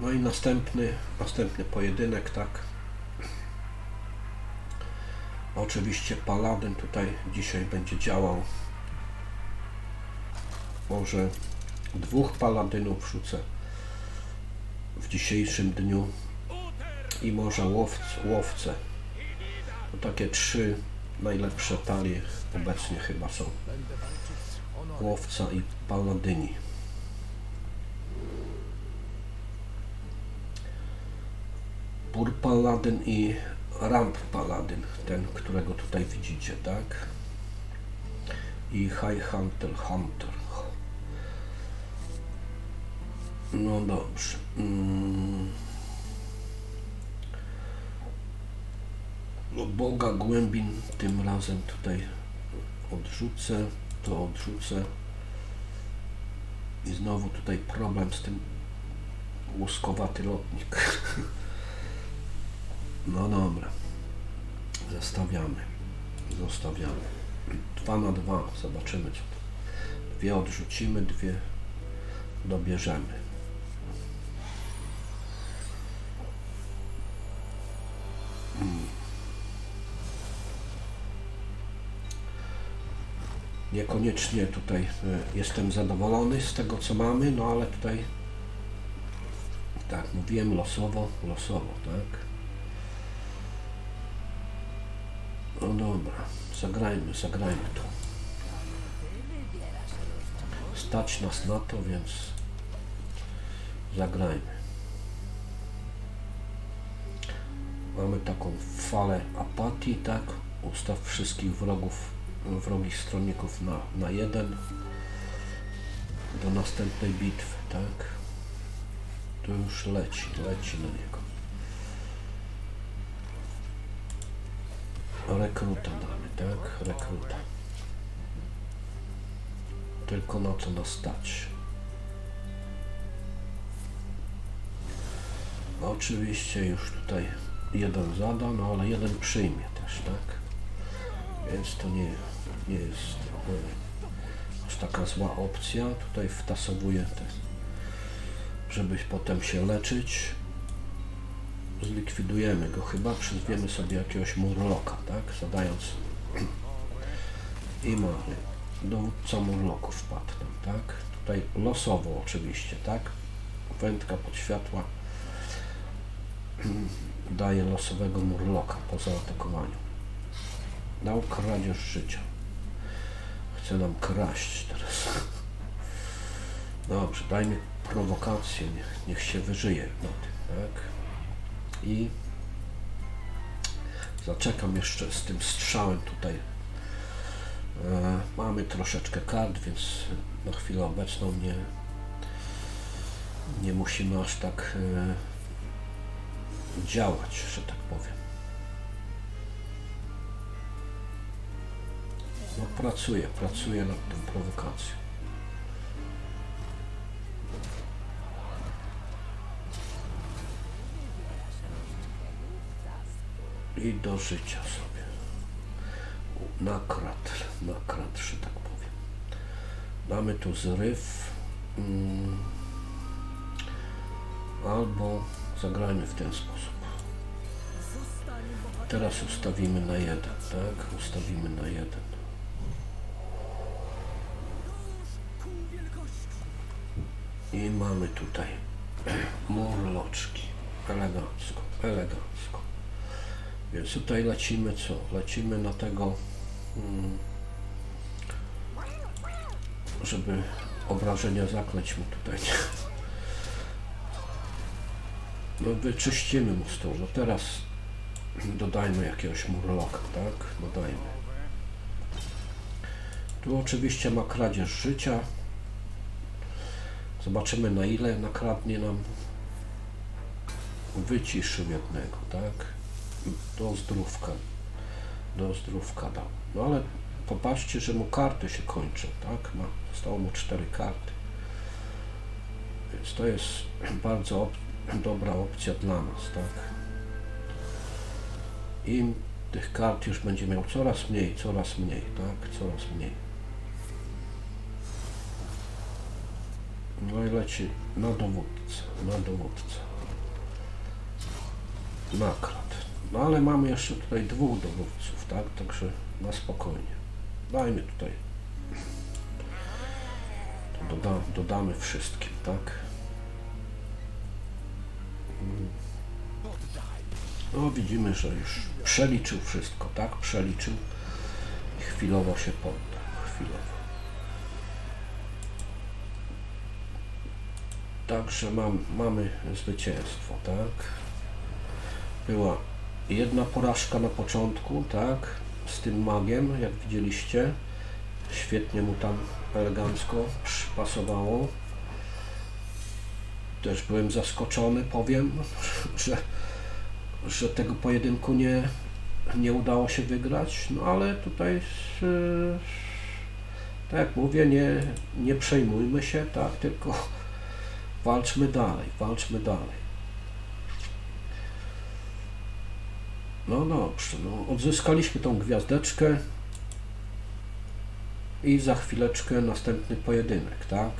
No i następny, następny pojedynek, tak. Oczywiście Paladyn tutaj dzisiaj będzie działał. Może dwóch Paladynów wrzucę w dzisiejszym dniu i może łowc, łowcę. To takie trzy najlepsze talie obecnie chyba są. Łowca i Paladyni. Pur Paladyn i Ramp Paladyn, ten, którego tutaj widzicie, tak? I High Hunter Hunter. No dobrze. Mm. No Boga głębin tym razem tutaj odrzucę, to odrzucę. I znowu tutaj problem z tym łuskowaty lotnik. No dobra. Zostawiamy. Zostawiamy. Dwa na dwa. Zobaczymy co to. Dwie odrzucimy, dwie dobierzemy. Mm. Niekoniecznie tutaj e, jestem zadowolony z tego co mamy, no ale tutaj tak, mówiłem losowo, losowo, tak? No dobra, zagrajmy, zagrajmy to. Stać nas na to, więc zagrajmy. Mamy taką falę apatii, tak? Ustaw wszystkich wrogów, wrogich stronników na, na jeden do następnej bitwy, tak? To już leci, leci na niego. Rekruta damy, tak? Rekruta. Tylko na co nas stać. Oczywiście już tutaj jeden zada, no ale jeden przyjmie też, tak? Więc to nie, nie jest e, aż taka zła opcja. Tutaj wtasowuję te, żeby potem się leczyć zlikwidujemy go chyba, przyzwiemy sobie jakiegoś murloka, tak? Zadając i mamy dowódca murloków wpadł nam, tak? Tutaj losowo oczywiście, tak? Wędka pod światła daje losowego murloka po zaatakowaniu. Dał kradzież życia. Chce nam kraść teraz. Dobrze, dajmy prowokację, niech, niech się wyżyje na tym, tak? I zaczekam jeszcze z tym strzałem tutaj. E, mamy troszeczkę kart, więc na chwilę obecną nie, nie musimy aż tak e, działać, że tak powiem. No pracuję, pracuję nad tą prowokacją. I do życia sobie. Nakrat, nakrat, że tak powiem. Mamy tu zryw. Mm, albo zagrajmy w ten sposób. Teraz ustawimy na jeden, tak? Ustawimy na jeden. I mamy tutaj murloczki. Elegancko, elegancko. Więc tutaj lecimy co? Lecimy na tego, mm, żeby obrażenia zakleć mu tutaj. No wyczyścimy mu stół. No teraz dodajmy jakiegoś murloka, tak? Dodajmy. Tu oczywiście ma kradzież życia. Zobaczymy na ile nakradnie nam. Wyciszył jednego, tak? Do zdrówka. Do zdrówka dał. No ale popatrzcie, że mu karty się kończą, tak? Ma, zostało mu cztery karty. Więc to jest bardzo op dobra opcja dla nas, tak? Im tych kart już będzie miał coraz mniej, coraz mniej, tak? Coraz mniej. No Tutaj leci na dowódcę, na dowódcę. Nakład. No ale mamy jeszcze tutaj dwóch dowódców, tak? Także na spokojnie. Dajmy tutaj. To doda, dodamy wszystkim, tak? No widzimy, że już przeliczył wszystko, tak? Przeliczył i chwilowo się poddał. Chwilowo. Także mam, mamy zwycięstwo, tak? Była jedna porażka na początku, tak? Z tym magiem, jak widzieliście. Świetnie mu tam elegancko przypasowało. Też byłem zaskoczony, powiem, że, że tego pojedynku nie, nie udało się wygrać. No ale tutaj, yy, tak jak mówię, nie, nie przejmujmy się, tak? Tylko walczmy dalej, walczmy dalej. No dobrze, no odzyskaliśmy tą gwiazdeczkę i za chwileczkę następny pojedynek, tak?